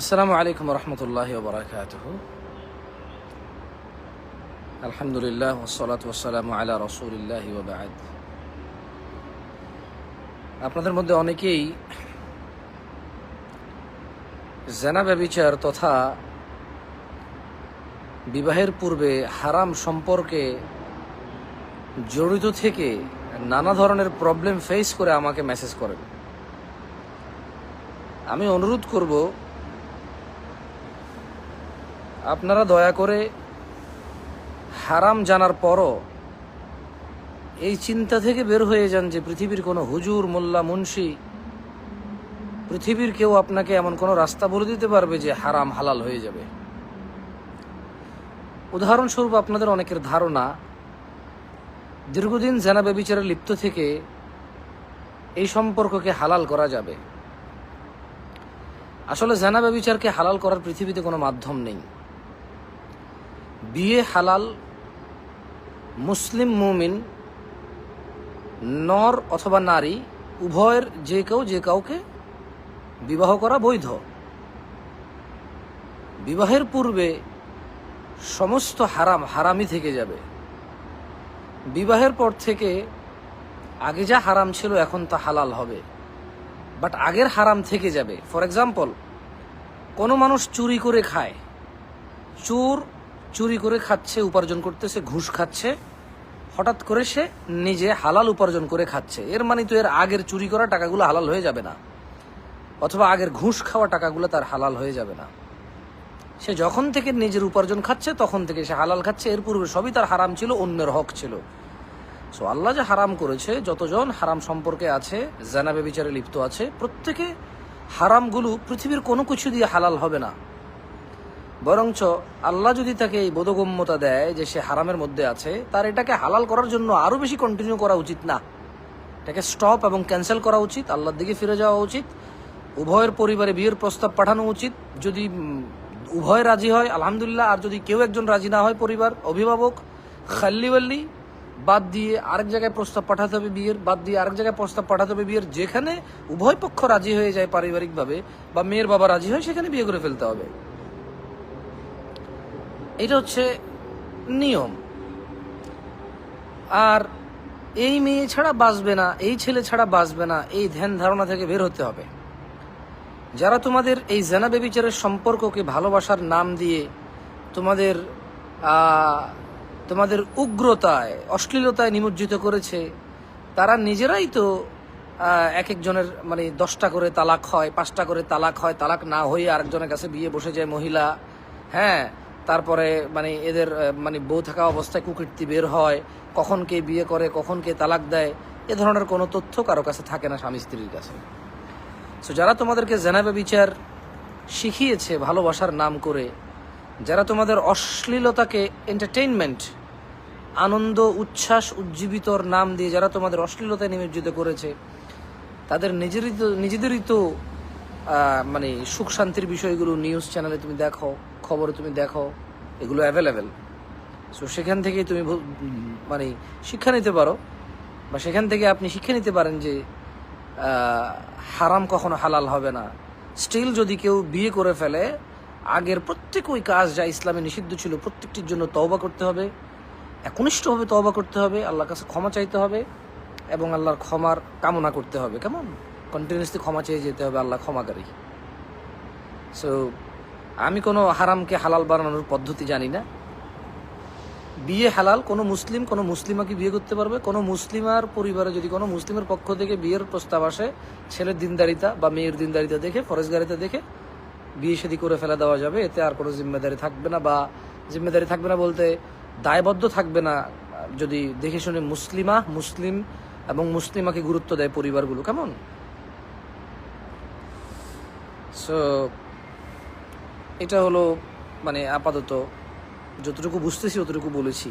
আসসালামু আলাইকুম রহমতুল্লাহ বরাকাত আলহামদুলিল্লাহ ওসলাত ওসালাম আলা রসুলিল্লাহ আপনাদের মধ্যে অনেকেই জেনা ব্যবিচার তথা বিবাহের পূর্বে হারাম সম্পর্কে জড়িত থেকে নানা ধরনের প্রবলেম ফেস করে আমাকে মেসেজ করেন। আমি অনুরোধ করব আপনারা দয়া করে হারাম জানার পরও এই চিন্তা থেকে বের হয়ে যান যে পৃথিবীর কোনো হুজুর, মোল্লা, মুন্সি, পৃথিবীর কেউ আপনাকে এমন কোনো রাস্তা বলে দিতে পারবে যে হারাম, হালাল হয়ে যাবে। উদাহরণস্বরূপ আপনাদের অনেকের ধারণা, দীর্ঘদিন জেনা ব্যবিচারে লিপ্ত থেকে এই সম্পর্ককে হালাল করা যাবে। আসলে জেনা ব্যবিচারকে হালাল করার পৃথিবীতে কোনো মাধ্যম নেই। বিয়ে হালাল, মুসলিম মুমিন, নর অথবা নারী, উভয়ের যে কেউ যে কাউকে বিবাহ করা বৈধ। বিবাহের পূর্বে সমস্ত হারাম হারামই থেকে যাবে। বিবাহের পর থেকে আগে যা হারাম ছিল এখন তা হালাল হবে। বাট আগের হারাম থেকে যাবে। ফর এক্সাম্পল, কোনো মানুষ চুরি করে খায়। চোর চুরি করে খাচ্ছে, উপার্জন করতেছে, ঘুষ খাচ্ছে, হঠাৎ করে সে নিজে হালাল উপার্জন করে খাচ্ছে। এর মানে তো এর আগের চুরি করা টাকাগুলো হালাল হয়ে যাবে না, অথবা আগের ঘুষ খাওয়া টাকাগুলো তার হালাল হয়ে যাবে না। সে যখন থেকে নিজের উপার্জন খাচ্ছে, তখন থেকে সে হালাল খাচ্ছে। এর পূর্বে সবই তার হারাম ছিল, অন্যের হক ছিল। সো আল্লাহ যে হারাম করেছে, যতজন হারাম সম্পর্কে আছে জানাবে বিচারে লিপ্ত আছে, প্রত্যেকে হারামগুলো পৃথিবীর কোনো কিছু দিয়ে হালাল হবে না। বরঞ্চ আল্লাহ যদি তাকে এই বোধগম্যতা দেয় যে সে হারামের মধ্যে আছে, তার এটাকে হালাল করার জন্য আরও বেশি কন্টিনিউ করা উচিত না। এটাকে স্টপ এবং ক্যান্সেল করা উচিত, আল্লাহর দিকে ফিরে যাওয়া উচিত, উভয়ের পরিবারে বিয়ের প্রস্তাব পাঠানো উচিত। যদি উভয় রাজি হয়, আলহামদুলিল্লাহ, আর যদি কেউ একজন রাজি না হয় পরিবার, অভিভাবক খাল্লিওয়াল্লি বাদ দিয়ে আরেক জায়গায় প্রস্তাব পাঠাতে হবে বিয়ের, বাদ দিয়ে আরেক জায়গায় প্রস্তাব পাঠাতে হবে বিয়ের, যেখানে উভয় পক্ষ রাজি হয়ে যায় পারিবারিকভাবে বা মেয়ের বাবা রাজি হয়, সেখানে বিয়ে করে ফেলতে হবে। এটা হচ্ছে নিয়ম। আর এই মেয়ে ছাড়া বাঁচবে না, এই ছেলে ছাড়া বাঁচবে না, এই ধ্যান ধারণা থেকে বের হতে হবে। যারা তোমাদের এই জেনা বেবিচারের সম্পর্ককে ভালোবাসার নাম দিয়ে তোমাদের তোমাদের উগ্রতায়, অশ্লীলতায় নিমজ্জিত করেছে, তারা নিজেরাই তো এক একজনের মানে দশটা করে তালাক হয়, পাঁচটা করে তালাক হয়, তালাক না হয়ে আরেকজনের কাছে বিয়ে বসে যায় মহিলা। হ্যাঁ তারপরে মানে এদের মানে বউ থাকা অবস্থায় কুকীর্তি বের হয়, কখন কে বিয়ে করে, কখন কে তালাক দেয়, এ ধরনের কোনো তথ্য কারও কাছে থাকে না স্বামী স্ত্রীর কাছে। সো যারা তোমাদেরকে জেনাবে বিচার শিখিয়েছে ভালোবাসার নাম করে, যারা তোমাদের অশ্লীলতাকে এন্টারটেইনমেন্ট আনন্দ, উচ্ছ্বাস, উজ্জীবিতর নাম দিয়ে যারা তোমাদের অশ্লীলতায় নিমজ্জিত করেছে, তাদের নিজেরই তো, নিজেদেরই তো মানে সুখ শান্তির বিষয়গুলো নিউজ চ্যানেলে তুমি দেখো। খবরে তুমি দেখো, এগুলো অ্যাভেলেবেল সো সেখান থেকে তুমি মানে শিক্ষা নিতে পারো, বা সেখান থেকে আপনি শিক্ষা নিতে পারেন যে হারাম কখনো হালাল হবে না। স্টিল যদি কেউ বিয়ে করে ফেলে, আগের প্রত্যেক ওই কাজ যা ইসলামে নিষিদ্ধ ছিল, প্রত্যেকটির জন্য তওবা করতে হবে, একনিষ্ঠভাবে তওবা করতে হবে, আল্লাহর কাছে ক্ষমা চাইতে হবে, এবং আল্লাহর ক্ষমার কামনা করতে হবে। কেমন? কন্টিনিউসলি ক্ষমা চেয়ে যেতে হবে আল্লাহ ক্ষমাকারী। সো আমি কোনো হারামকে হালাল বানানোর পদ্ধতি জানি না। বিয়ে হালাল, কোনো মুসলিম, কোনো মুসলিমাকে বিয়ে করতে পারবে? কোনো মুসলিমার পরিবারে যদি কোনো মুসলিমের পক্ষ থেকে বিয়ের প্রস্তাব আসে, ছেলের দিনদারিতা বা মেয়ের দিনদারিতা দেখে ফরেজগারিতা দেখে বিয়ে শাদী করে ফেলে দেওয়া যাবে, এতে আর কোনো জিম্মেদারি থাকবে না বা জিম্মেদারি থাকবে না বলতে দায়বদ্ধ থাকবে না, যদি দেখে শুনে মুসলিমা, মুসলিম এবং মুসলিমাকে গুরুত্ব দেয় পরিবারগুলো। কেমন? সো এটা হলো মানে আপাতত যতটুকু বুঝতেছি ততটুকু বলেছি।